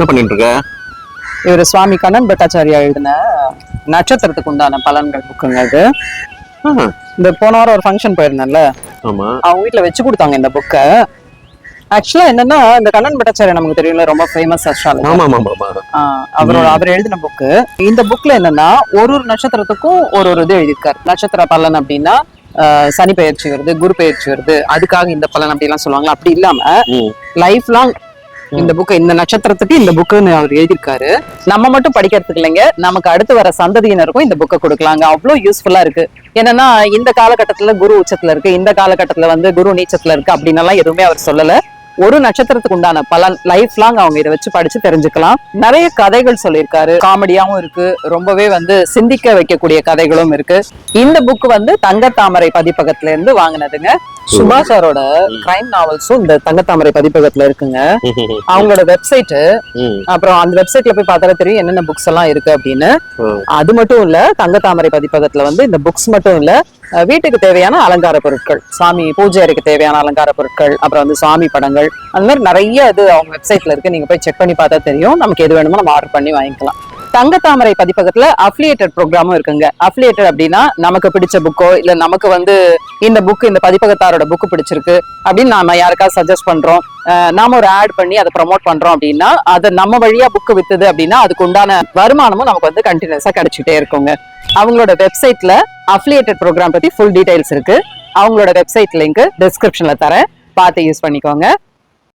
என்ன பண்ணிட்டு இருக்க இவர் சுவாமி கண்ணன் பட்டாச்சாரியா எழுதின நட்சத்திரத்துக்கு உண்டான பலன்கள் புக்குங்க இது ஆ, இந்த போன வாரம் ஒரு ஃபங்க்ஷன் போயிருந்தேன்ல. ஆமா. அவங்க வீட்ல வச்சு கொடுத்தாங்க இந்த புக்கை ஆக்சுவலா என்னன்னா இந்த கண்ணன் பட்டாச்சாரியா நமக்கு தெரியும்ல ரொம்ப ஃபேமஸ் அவரோட அவர் எழுதின புக்கு இந்த புக்ல என்னன்னா ஒரு ஒரு நட்சத்திரத்துக்கும் ஒரு ஒரு இது எழுதியிருக்காரு. நட்சத்திர பலன் அப்படின்னா சனி பெயர்ச்சி வருது குரு பெயர்ச்சி வருது. அதுக்காக இந்த பலன் அப்படி எல்லாம் சொல்லுவாங்க அப்படி இல்லாம. லைஃப் லாங் இந்த புக்கு இந்த நட்சத்திரத்துக்கு இந்த புக்குன்னு அவர் எழுதியிருக்காரு. நம்ம மட்டும் படிக்கிறதுக்கு இல்லைங்க. நமக்கு அடுத்து வர சந்ததியினருக்கும் இந்த புக்கை கொடுக்கலாங்க. அவ்வளவு யூஸ்ஃபுல்லா இருக்கு. என்னன்னா இந்த காலகட்டத்துல குரு உச்சத்துல இருக்கு. இந்த காலகட்டத்துல வந்து குரு நீச்சத்துல இருக்கு அப்படின்னு எல்லாம் எதுவுமே அவர் சொல்லல. ஒரு நட்சத்திரத்துக்கு உண்டான பலன் லைஃப் லாங் அவங்க இதை வச்சு படிச்சு தெரிஞ்சுக்கலாம். நிறைய கதைகள் சொல்லியிருக்காரு. காமெடியாவும் இருக்கு. ரொம்பவே வந்து சிந்திக்க வைக்கக்கூடிய கதைகளும் இருக்கு. இந்த புக் வந்து தங்கத்தாமரை பதிப்பகத்துல இருந்து வாங்கினதுங்க சுபாஷ் சாரோட கிரைம் நாவல்ஸும் இந்த தங்கத்தாமரை பதிப்பகத்துல இருக்குங்க. அவங்களோட வெப்சைட். அப்புறம் அந்த வெப்சைட்ல போய் பார்த்தாலே தெரியும் என்னென்ன புக்ஸ் எல்லாம் இருக்கு அப்படின்னு. அது மட்டும் இல்ல தங்கத்தாமரை பதிப்பகத்துல வந்து இந்த புக்ஸ் மட்டும் இல்ல வீட்டுக்கு தேவையான அலங்கார பொருட்கள் சாமி பூஜை அறைக்கு தேவையான அலங்கார பொருட்கள் அப்புறம் வந்து சாமி படங்கள் அந்த மாதிரி நிறைய இது அவங்க வெப்சைட்ல இருக்கு. நீங்க போய் செக் பண்ணி பார்த்தா தெரியும். நமக்கு எது வேணுமோ நம்ம ஆர்டர் பண்ணி வாங்கிக்கலாம். தங்கத்தாமரை பதிப்பகத்துல அஃபிலியேட்டட் ப்ரோக்ராமும் இருக்குங்க. அஃபிலியேட்டட் அப்படின்னா நமக்கு பிடிச்ச புக்கோ இல்ல நமக்கு வந்து இந்த புக் இந்த பதிப்பகத்தாரோட புக் பிடிச்சிருக்கு அப்படின்னு நாம யாருக்காவது சஜஸ்ட் பண்றோம். நாம ஒரு ஆட் பண்ணி அதை ப்ரோமோட் பண்றோம் அப்படின்னா அதை நம்ம வழியா புக் வித்துது அப்படின்னா அதுக்கு உண்டான வருமானமும் நமக்கு வந்து கண்டினியூஸா கிடைச்சிட்டே இருக்குங்க. அவங்களோட வெப்சைட்ல அஃபிலியேட்டட் ப்ரோக்ராம் பத்தி ஃபுல் டீடைல்ஸ் இருக்கு. அவங்களோட வெப்சைட் லிங்க் டிஸ்கிரிப்ஷனில் தரேன். பார்த்து யூஸ் பண்ணிக்கோங்க.